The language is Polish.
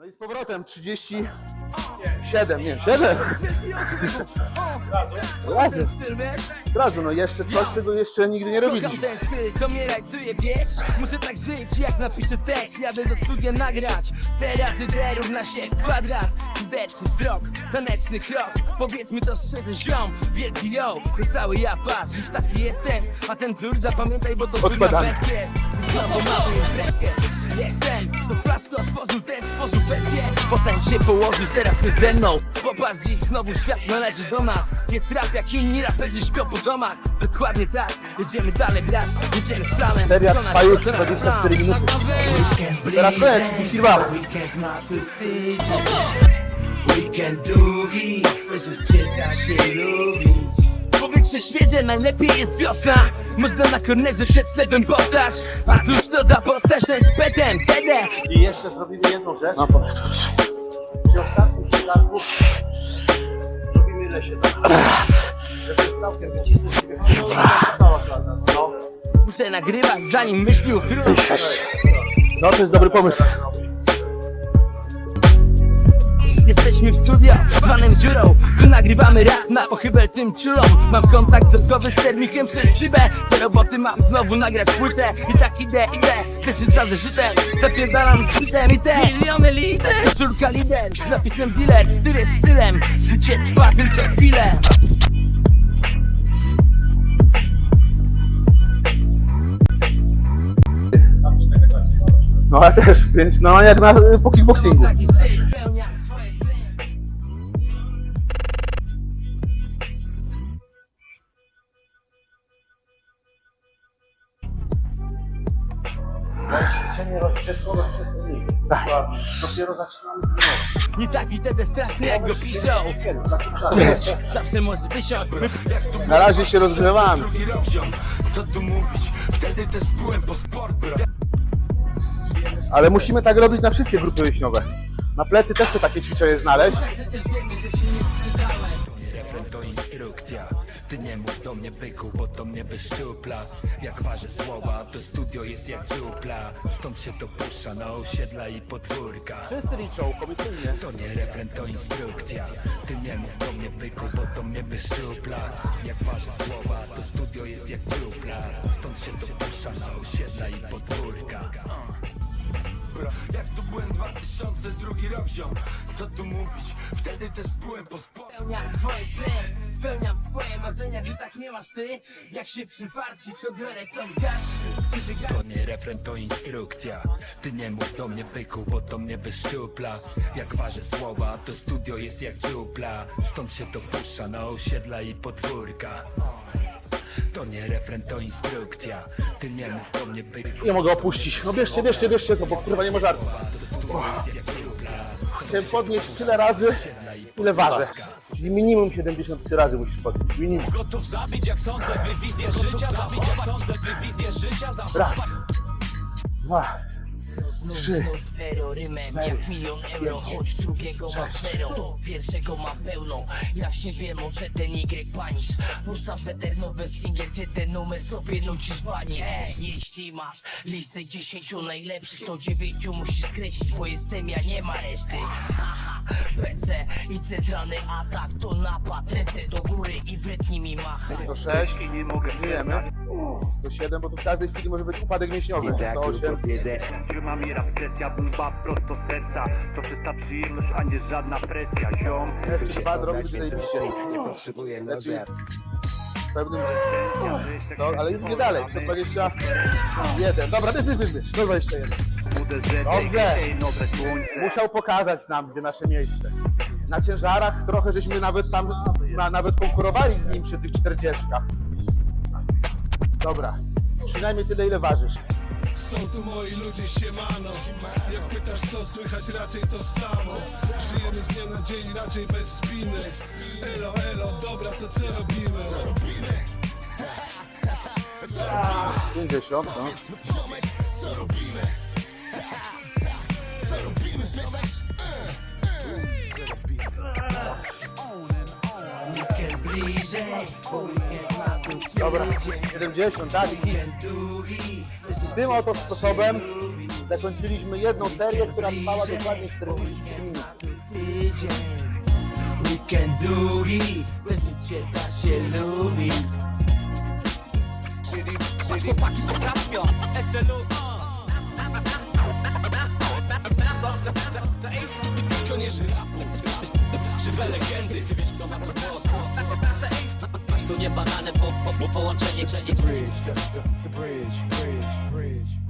No i z powrotem 37, nie, 7. Razy. Od razu, no jeszcze coś, czego jeszcze nigdy nie Kocham robiliśmy. ten styl, co mnie rajcuje, wiesz? Muszę tak żyć, jak napiszę tekst Jadę do studia nagrać Te razy D równa się kwadrat Serdeczny wzrok, taneczny krok Powiedz mi to szczerze, ziom Wielki yo, to cały ja patrz Już taki jestem, a ten wzór zapamiętaj, bo to wzór na Odkładamy. bezkies Znowu mamy imprezkę Jestem, to flaszko otworzył ten, stworzył besję Potem się położysz, teraz chodź ze mną. Popatrz dziś, znowu świat należy do nas. Jest rap, jak inni raperzy śpią po domach. Dokładnie tak, jedziemy dalej, brat Jedziemy z planem. Seria trwa już to nasz 24 plan. minuty. Weekend Teraz bliżej, koniec, 32. Weekend długi, życie da się lubić Powietrze świeże, najlepiej jest wiosna. Można na kornerze przed sklepem postać. A tuż to za postać ten z petem, I jeszcze zrobimy jedną rzecz. No powiedz. Przy przydatku robimy ile się da. Raz. Żeby całkiem wycisnąć. Cała no. Muszę nagrywać zanim myśli uchrą No to jest dobry pomysł. Jesteśmy w studio, zwanym dziurą. Tu nagrywamy rap na pochybel tym ciulom Mam kontakt wzrokowy z termikiem przez szybę. Te roboty mam znowu nagrać płytę. I tak idę, idę, też za zeszytem. Zapierdalam z bitem i te miliony liter. Koszulka lider, z napisem dealer Styl jest stylem, życie trwa tylko chwilę. No ale też, więc no jak na po kickboxingu. Przed. Dopiero zaczynamy trenować. Nie taki wtedy straszny jak go piszą. Zawsze możesz wysiąść Na razie się rozgrywamy. co tu mówić Wtedy też byłem po sport, Ale musimy tak robić na wszystkie grupy leśniowe. Na plecy też chcę takie ćwiczenie znaleźć. Ty nie mów do mnie byku, bo to mnie wyszczupla. Jak ważę słowa, to studio jest jak dziupla. Stąd się to puszcza na osiedla i podwórka. Wszyscy liczą, komisyjnie. To nie refren, to instrukcja. Ty nie mów do mnie byku, bo to mnie wyszczupla. Jak ważę słowa, to studio jest jak dziupla. Stąd się to puszcza na osiedla i podwórka Bro, jak tu byłem 2002 rok ziom. Co tu mówić, wtedy też byłem po sporcie Spełniam swoje sny, spełniam swoje marzenia Ty tak nie masz ty, jak się przywarci Przebiorę to w się To nie refren, to instrukcja. Ty nie mów do mnie byku, bo to mnie wyszczupla. Jak ważę słowa, to studio jest jak dziupla. Stąd się to puszcza na osiedla i podwórka To nie refren, to instrukcja Ty nie mów do mnie byku Nie mogę opuścić. No bierzcie, bierzcie, bierzcie to, bo kurwa nie ma żartu. Chciałem podnieść tyle razy, ile ważę. Czyli minimum 73 razy musisz podnieść. Minimum. Gotów zabić jak sądzę, by wizję życia zabić jak sądzę, by wizję życia zachować Raz, dwa, trzy, Znów ero rymem jak milion euro Choć drugiego mam zero, to pierwszego mam pełną Ja się wiem, może ten Y panisz. Puszczam weternowe singiel, ty ten numer sobie nucisz bani Ej, jeśli masz listę dziesięciu najlepszych To dziewięciu musisz skreślić, bo jestem ja, nie ma reszty. Aha, PC i centralny atak to napad. Ręce do góry i wrytnij mi machaj 106 i nie mogę. Bijemy. 107, bo tu w każdej chwili może być upadek mięśniowy. 108. Trzyma mi rap sesja, bomba prosto z serca To czysta przyjemność, a nie żadna presja, ziom Jeszcze dwa zrobić zajebiście. Nie potrzebuję noża. W pewnym... No, ale idzie dalej. 121. Dobra, bierz, bierz, bierz, bierz. 121. Uderzenie, Dobrze. Musiał pokazać nam, gdzie nasze miejsce. Na ciężarach trochę żeśmy nawet tam, na, nawet konkurowali z nim przy tych 40. Dobra. Przynajmniej tyle, ile ważysz. Są tu moi ludzie, siemano. Jak pytasz co słychać, raczej to samo. Żyjemy z dnia na dzień, raczej bez spiny. Elo, elo, dobra, to co robimy? 50, no. Weekend bliżej, Dobra, 70, tak. Długi, Tym oto sposobem Zakończyliśmy jedną serię, która trwała dokładnie 43 minut. Weekend długi Bez życie da się lubić Patrz chłopaki potrafią SLU Pionierzy rapu. Żywe legendy. Ty wiesz kto ma to głos tu nie banane po, po, po połączenie Bridge, The bridge, bridge, bridge